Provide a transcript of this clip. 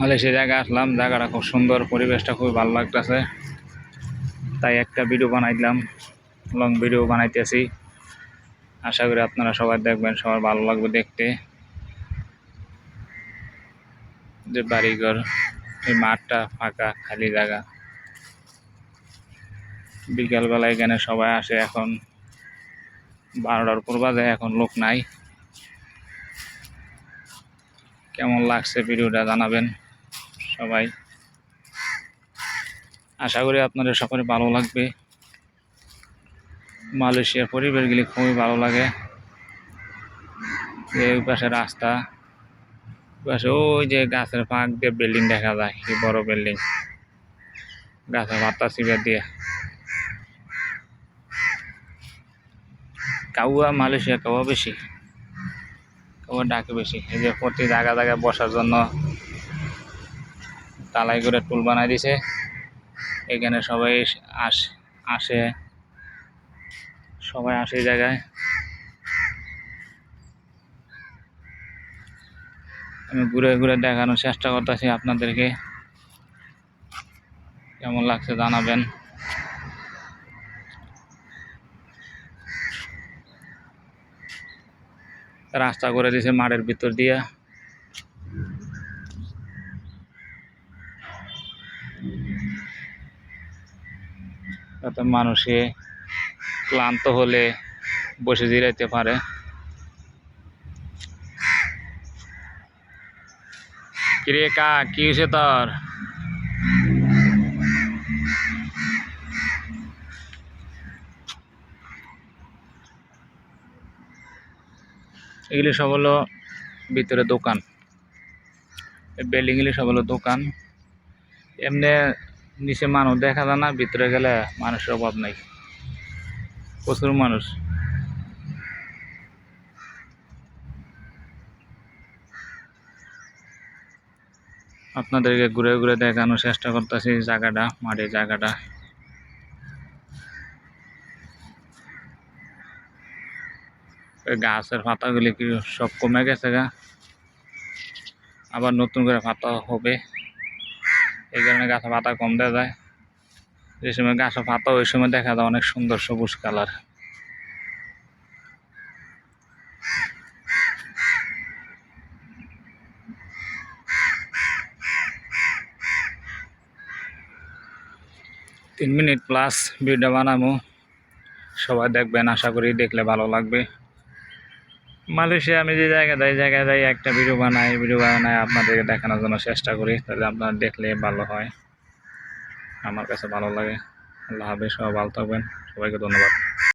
Malaysia জায়গায় আসলাম, জায়গাটা খুব সুন্দর, পরিবেশটা খুব ভালো লাগতেছে। তাই একটা ভিডিও বানাইলাম লং ভিডিও বানাইতেছি। আশা করি আপনারা সবাই দেখবেন, সবার ভালো লাগবে দেখতে। যে বাড়িঘর, এই মাঠটা ফাঁকা, খালি জায়গা। বিকালবেলা এখানে সবাই আসে, এখন বারোটার পর বাজে, এখন লোক নাই। কেমন লাগছে ভিডিওটা জানাবেন। সবাই। আশা করি আপনাদের সকলে ভালো লাগবে। মালয়েশিয়ার পরিবেশগুলি খুবই ভালো লাগে। এই পাশে রাস্তা পাশে ওই যে গাছের ফাঁক দিয়ে বিল্ডিং দেখা যায় কি বড় বিল্ডিং গাছের পাতা চিপে দিয়ে। কাউয়া মালয়েশিয়া কাউয়া বেশি কাউয়া ডাকে বেশি। এই যে প্রতি জায়গা জায়গায় বসার জন্য তালাই করে টুল বানাই দিছে। এখানে সবাই আস, আসে। সবাই আসে জায়গায়। আমি ঘুরে ঘুরে দেখানোর চেষ্টা করতেছি আপনাদেরকে। কেমন লাগছে জানাবেন। রাস্তা করে দিয়েছে মাঠের ভিতর দিয়া। যাতে মানুষে ক্লান্ত হলে বসে জিরাইতে পারে। কিরে কা, কি হয়েছে তোর? এগুলি সব হলো ভিতরে দোকান। বিল্ডিং গুলি সব হলো দোকান। এমনি নিচে মানুষ দেখা যায় না, ভিতরে গেলে মানুষের অভাব নাই। প্রচুর মানুষ। আপনাদেরকে ঘুরে ঘুরে দেখানোর চেষ্টা করতেছি জায়গাটা মাটির জায়গাটা। গাছের পাতাগুলি কি সব কমে গেছে গা? আবার নতুন করে পাতা হবে। এই কারণে গাছের পাতা কম দেওয়া যায়। যে সময় গাছের পাতা, ওই সময় দেখা যায় অনেক সুন্দর সবুজ কালার। তিন মিনিট প্লাস ভিডিও বানাবো। সবাই দেখবেন, আশা করি দেখলে ভালো লাগবে। মালয়েশিয়া আমি যে জায়গায় যাই জায়গায় যাই একটা ভিডিও বানাই ভিডিও বানাই, আপনাদেরকে দেখানোর জন্য চেষ্টা করি, তাহলে আপনারা দেখলে ভালো হয়। আমার কাছে ভালো লাগে। আল্লাহ হাফেজ, সবাই ভালো থাকবেন। সবাইকে ধন্যবাদ।